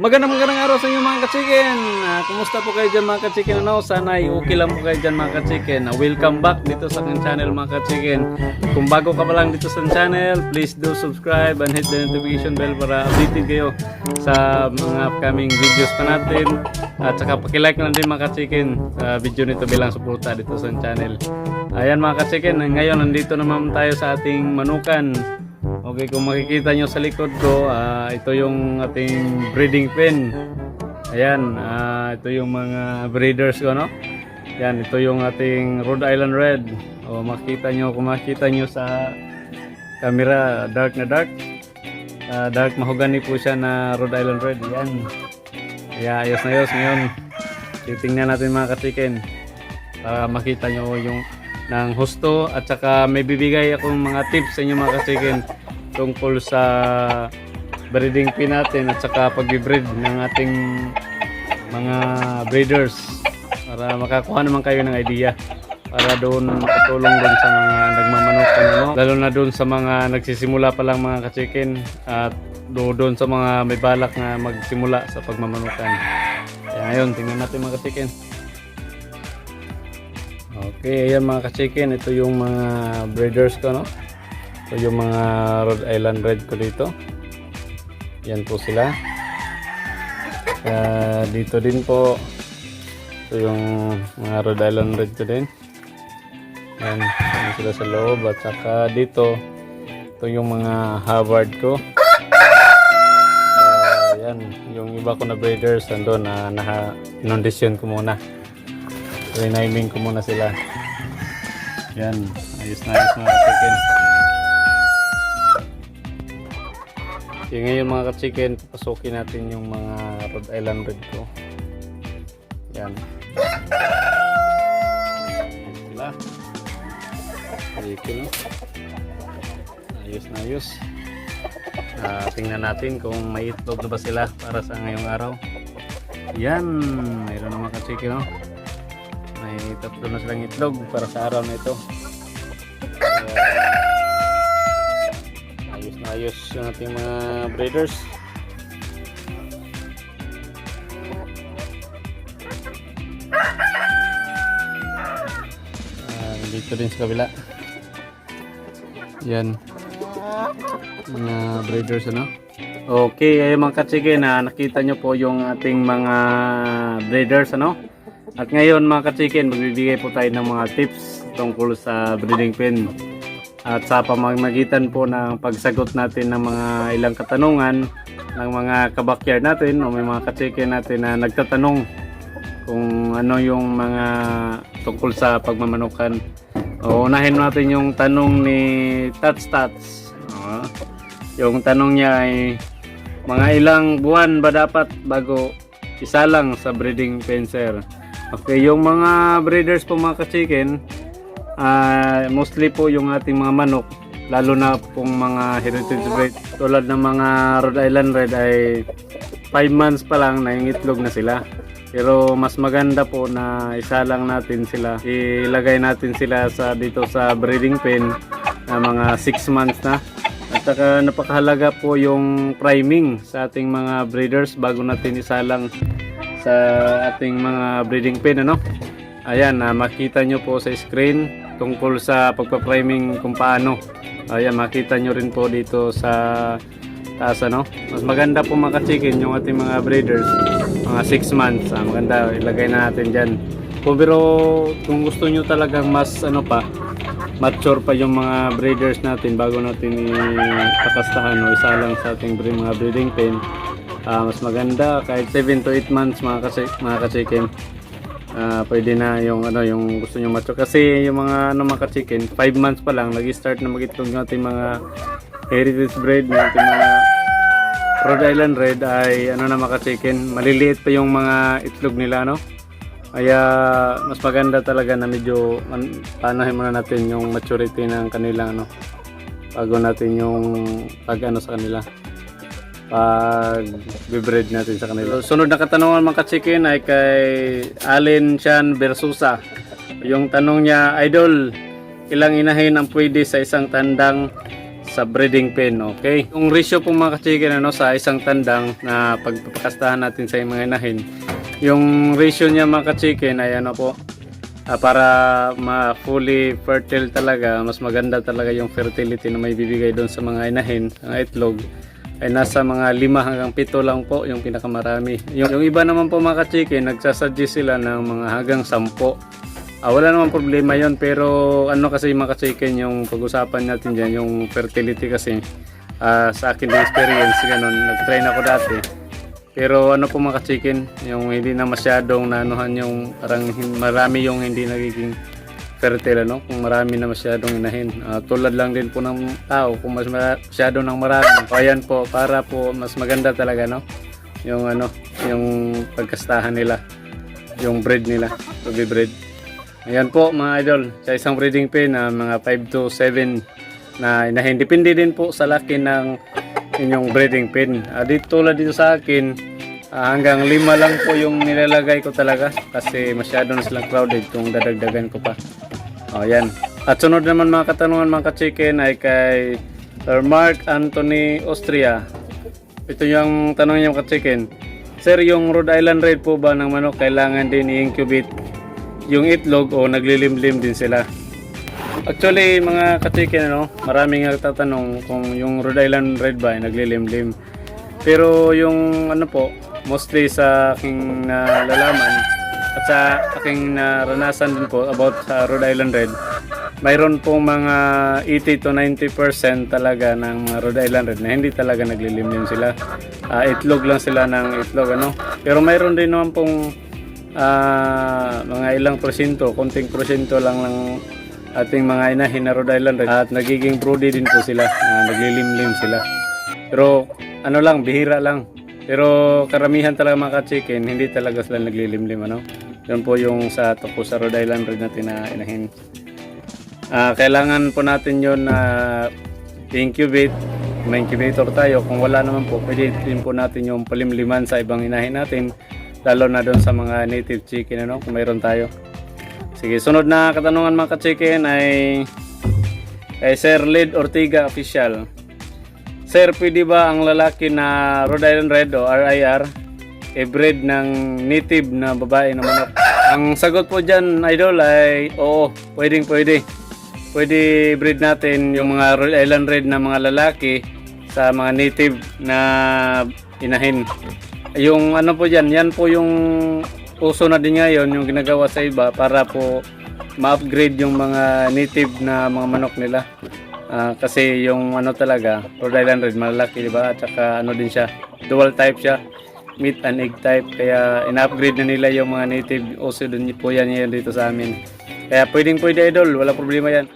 Magandang magandang araw sa inyo mga kachikin. Ah, kumusta po kayo dyan mga kachikin? Ano? Sana ay okay lang po kayo dyan mga kachikin. Ah, welcome back dito sa aking channel mga kachikin. Kung bago ka pa lang dito sa channel, please do subscribe and hit the notification bell para updated kayo sa mga upcoming videos pa natin. At saka pakilike lang din mga kachikin sa video nito bilang suporta dito sa channel. Ayan mga kachikin, ngayon nandito naman tayo sa ating manukan. Okay, kung makikita nyo sa likod ko, ah, ito yung ating breeding pen. Ayan, ah, ito yung mga breeders ko, no? Yan, ito yung ating Rhode Island Red. O makita nyo, kung makita nyo sa camera, dark na dark. Ah, dark mahogany po siya na Rhode Island Red. Yan. Kaya ayos na ayos ngayon. Titingnan natin mga katikin para makita nyo yung ng husto at saka may bibigay akong mga tips sa inyo mga kasikin tungkol sa breeding pin natin at saka pag-breed ng ating mga breeders para makakuha naman kayo ng idea para doon patulong doon sa mga nagmamanok ano, lalo na doon sa mga nagsisimula pa lang mga kachikin at do- doon sa mga may balak na magsimula sa pagmamanukan. Kaya ngayon tingnan natin mga kachikin Okay, ayan mga ka-chicken, ito yung mga breeders ko, no? Ito yung mga Rhode Island Red ko dito. Yan po sila. Kaya dito din po, ito yung mga Rhode Island Red ko din. Yan, yan sila sa loob. At saka dito, ito yung mga Harvard ko. Kaya yan, yung iba ko na breeders, andun na naha, inundisyon ko muna. So, iniming ko muna sila. Yan. Ayos na ayos mga ka-chicken. Okay, ngayon mga ka-chicken, papasukin natin yung mga Rhode Island Red ko. Yan. Ayos sila. Chicken. Ayos na ayos. Ah, tingnan natin kung may itlog na ba sila para sa ngayong araw. Yan. Mayroon na mga ka-chicken, no? may tatlo na silang itlog para sa araw na ito Kaya, ayos na ayos yung ating mga breeders. Ah, dito din sa kabila. Yan. Mga breeders ano? Okay ayun mga katsige na nakita nyo po yung ating mga breeders ano? At ngayon mga ka-chicken, magbibigay po tayo ng mga tips tungkol sa breeding pen. At sa pamamagitan po ng pagsagot natin ng mga ilang katanungan ng mga kabakyard natin o may mga ka-chicken natin na nagtatanong kung ano yung mga tungkol sa pagmamanukan. O, unahin natin yung tanong ni Tats Tats. Yung tanong niya ay mga ilang buwan ba dapat bago isa lang sa breeding pen sir? Okay, yung mga breeders po mga ka-chicken, ah, mostly po yung ating mga manok, lalo na pong mga heritage breed, tulad ng mga Rhode Island Red ay 5 months pa lang na yung itlog na sila. Pero mas maganda po na isa lang natin sila. Ilagay natin sila sa dito sa breeding pen na mga 6 months na. At saka napakahalaga po yung priming sa ating mga breeders bago natin isalang sa ating mga breeding pen ano. Ayan, na makita nyo po sa screen tungkol sa pagpa-priming kung paano. Ayan, makita nyo rin po dito sa taas ano. Mas maganda po mga chicken yung ating mga breeders. Mga 6 months. Ah, maganda, ilagay na natin dyan. Kung pero kung gusto nyo talagang mas ano pa, mature pa yung mga breeders natin bago natin ipakastahan o isa lang sa ating mga breeding pen. Ah, mas maganda kahit 7 to 8 months mga kasi mga ka-chicken. Ah, pwede na yung ano yung gusto niyo mature kasi yung mga ano mga ka-chicken 5 months pa lang nag-start na mag-itlog yung ating mga heritage breed ng ating mga Rhode Island Red ay ano na mga ka-chicken. Maliliit pa yung mga itlog nila no? Kaya mas maganda talaga na medyo panahin muna natin yung maturity ng kanilang ano bago natin yung pag ano sa kanila pag bibreed natin sa kanila. Sunod na katanungan mga ka-chicken ay kay Allen Chan Versusa. Yung tanong niya, Idol, ilang inahin ang pwede sa isang tandang sa breeding pen, okay? Yung ratio po mga ka-chicken ano, sa isang tandang na pagpapakastahan natin sa mga inahin, yung ratio niya mga ka-chicken ay ano po, ah, para ma fully fertile talaga, mas maganda talaga yung fertility na may bibigay doon sa mga inahin, ang itlog, ay nasa mga lima hanggang pito lang po yung pinakamarami. Yung, yung iba naman po mga ka-chicken, nagsasuggest sila ng mga hanggang sampo. Ah, wala namang problema yon pero ano kasi mga ka-chicken yung pag-usapan natin dyan, yung fertility kasi ah, sa akin din experience, ganun, nag-train ako dati. Pero ano po mga ka-chicken, yung hindi na masyadong nanuhan yung parang marami yung hindi nagiging fertile ano, kung marami na masyadong inahin. Ah, tulad lang din po ng tao, kung mas masyado ng marami. O ayan po, para po mas maganda talaga no, yung ano, yung pagkastahan nila, yung breed nila, to be bred. Ayan po mga idol, sa isang breeding pen na mga 5 to 7 na inahin. Depende din po sa laki ng inyong breeding pen. Ah, dito tulad dito sa akin, ah, hanggang lima lang po yung nilalagay ko talaga kasi masyado na silang crowded kung dadagdagan ko pa. O yan. At sunod naman mga katanungan mga ka-chicken ay kay Sir Mark Anthony Austria. Ito yung tanong niya mga ka-chicken. Sir, yung Rhode Island Red po ba ng manok kailangan din i-incubate yung itlog o naglilimlim din sila? Actually, mga ka-chicken, ano, maraming nagtatanong kung yung Rhode Island Red ba ay naglilimlim. Pero yung ano po, mostly sa aking nalalaman at sa aking naranasan din po about sa Rhode Island Red, mayroon pong mga 80 to 90% talaga ng mga Rhode Island Red na hindi talaga naglilimlim sila. Ah, itlog lang sila ng itlog, ano. Pero mayroon din naman pong ah, mga ilang porsyento, konting porsyento lang ng ating mga inahin na Rhode Island Red at nagiging broody din po sila, ah, naglilimlim sila. Pero ano lang, bihira lang. Pero karamihan talaga mga ka-chicken, hindi talaga sila naglilimlim ano. Yun po yung sa toko sa Rhode Island Red natin na inahin. Ah, kailangan po natin yun na incubate. May incubator tayo. Kung wala naman po, pwede din po natin yung palimliman sa ibang inahin natin. Lalo na doon sa mga native chicken ano, kung mayroon tayo. Sige, sunod na katanungan mga ka-chicken ay kay Sir Lid Ortiga Official. Sir, pwede ba ang lalaki na Rhode Island Red o RIR i-breed ng native na babae na manok? Ang sagot po dyan, idol, ay oo, pwedeng pwede. Pwede breed natin yung mga Rhode Island Red na mga lalaki sa mga native na inahin. Yung ano po dyan, yan po yung uso na din ngayon, yung ginagawa sa iba para po ma-upgrade yung mga native na mga manok nila. Ah, kasi yung ano talaga, Rhode Island Red, malaki, di? At saka ano din siya, dual type siya, meat and egg type. Kaya in-upgrade na nila yung mga native uso din po yan yan dito sa amin. Kaya pwedeng pwede idol, wala problema yan.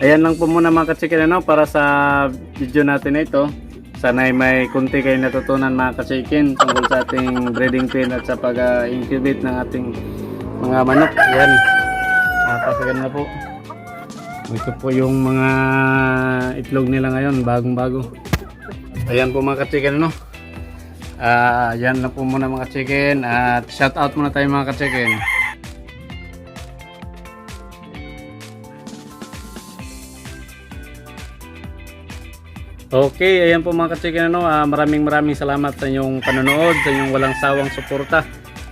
Ayan lang po muna mga kachikin ano, para sa video natin na ito. Sana ay may kunti kayo natutunan mga kachikin tungkol sa ating breeding pen at sa pag-incubate ng ating mga manok. Ayan. Nakakasagan na po. Ito po yung mga itlog nila ngayon, bagong-bago. Ayan po mga kachikin ano. Ah, yan lang po muna mga chicken at shout out muna tayo mga ka-chicken. Okay, ayan po mga ka-chicken ano, ah, maraming maraming salamat sa inyong panonood, sa inyong walang sawang suporta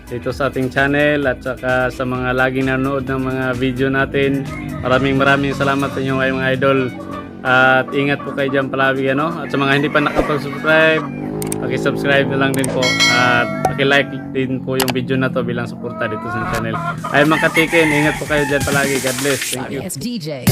dito sa ating channel at saka sa mga laging nanonood ng mga video natin. Maraming maraming salamat sa inyong mga idol. At ingat po kayo dyan palagi ano. At sa mga hindi pa nakapag-subscribe, paki-subscribe na lang din po at paki-like din po yung video na to bilang suporta dito sa channel. Ayun mga katikin, ingat po kayo dyan palagi. God bless. Thank you. Yes, DJ.